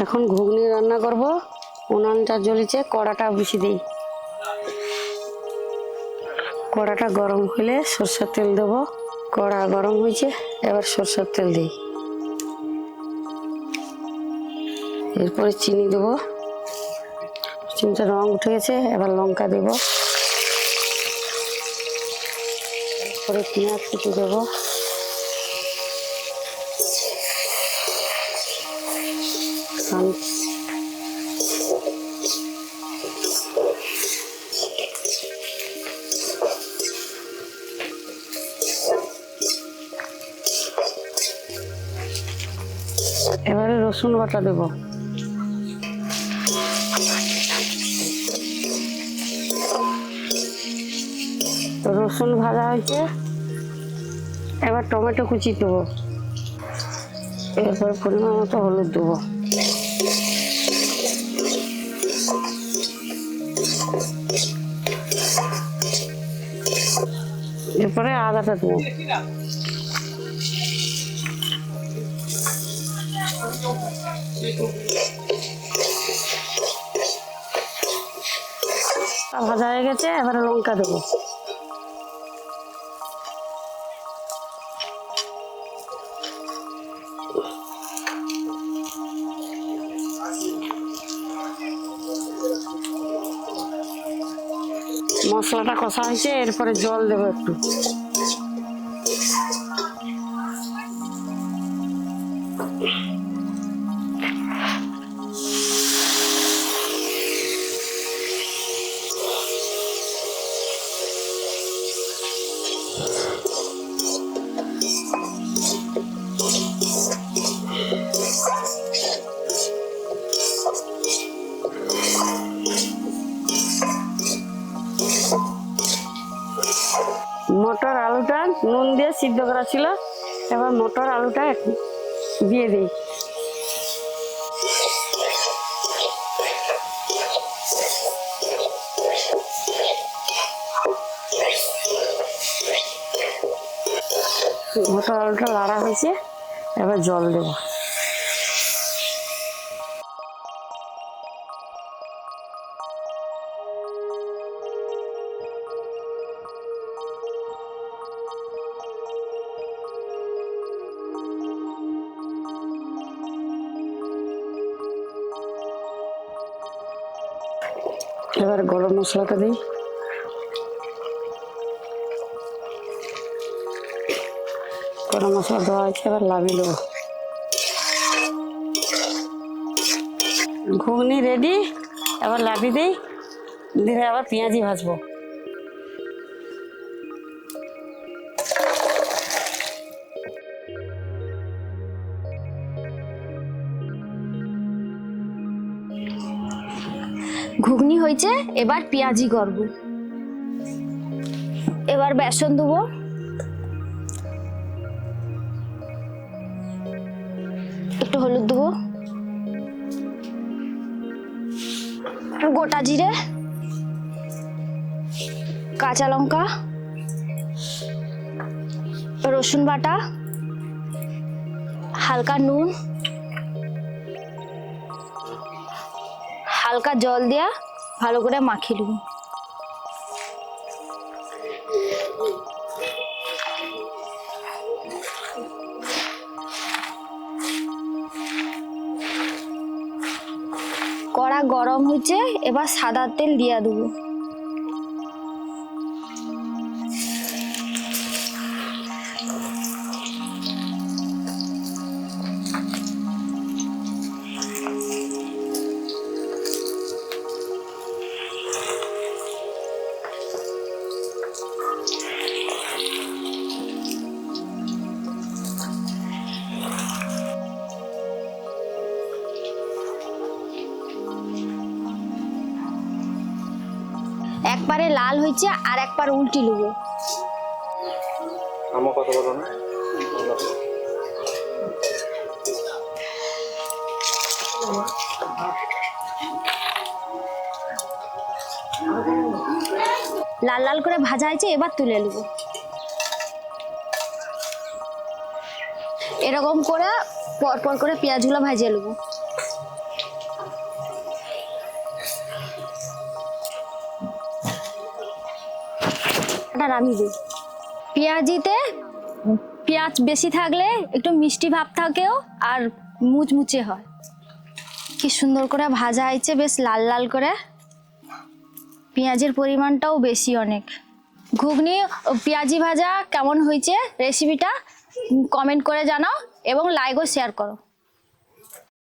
এখন ঘুগনি রান্না করব, উনানটা জ্বলিছে, কড়াটা বেশি দিই। কড়াটা গরম হলে সরষের তেল দেবো, কড়া গরম হয়েছে, এবার সরষের তেল দিই। এরপরে চিনি দেবো। চিনিটা রং উঠে গেছে, এবার লঙ্কা দেব। পরে পেঁয়াজ কুচি দেবো। সান- এবারে রসুন বাটা দেব। তো রসুন ভাজা হয়েছে। এবার টমেটো কুচি দেবো। এরপর পরিমাণ মতো হলুদ দেবো। এরপরে আদাটা দেবো। ভাজা হয়ে গেছে এবারে লঙ্কা দেবো। মশলাটা কষা হয়েছে এরপরে জল দেবো একটু। সিদ্ধ করা ছিল, এবার মটর আলুটা দিয়ে দিই। মটর আলুটা লাড়া হয়েছে, এবার জল দেবো। এবার গরম মশলাটা দিই। গরম মশলা দেওয়া হয়েছে, এবার লাভিয়ে ঘুগনি রেডি এবার লাভি দিই, দিয়ে আবার পেঁয়াজি ভাজবো। ঘুগনি হয়েছে, এবার পেঁয়াজি করব। এবার বেসন দেবো একটু হলুদ দেবো গোটা জিরে। কাঁচা লঙ্কা। রসুন বাটা। হালকা নুন। হালকা জল দিয়া ভালো করে মাখিয়ে নেব। কড়া গরম হয়েছে, এবার সাদা তেল দিয়া দেবো। লাল হয়েছে আর একবার উল্টি নেব আমার কথা বলো না। লাল লাল করে ভাজা হয়েছে এবার তুলে নেব এরকম করে পর পর করে পেঁয়াজগুলো ভাজিয়ে নেব ঢাকনাটা নামিয়ে দে পেঁয়াজিতে পেঁয়াজ বেশি থাকলে একটু মিষ্টি ভাব থাকেও আর মুচমুচে হয়। কি সুন্দর করে ভাজা হয়েছে, বেশ লাল লাল করে। পেঁয়াজের পরিমাণটাও বেশি অনেক। ঘুগনি পেঁয়াজি ভাজা কেমন হয়েছে? রেসিপিটা কমেন্ট করে জানাও এবং লাইক ও শেয়ার করো।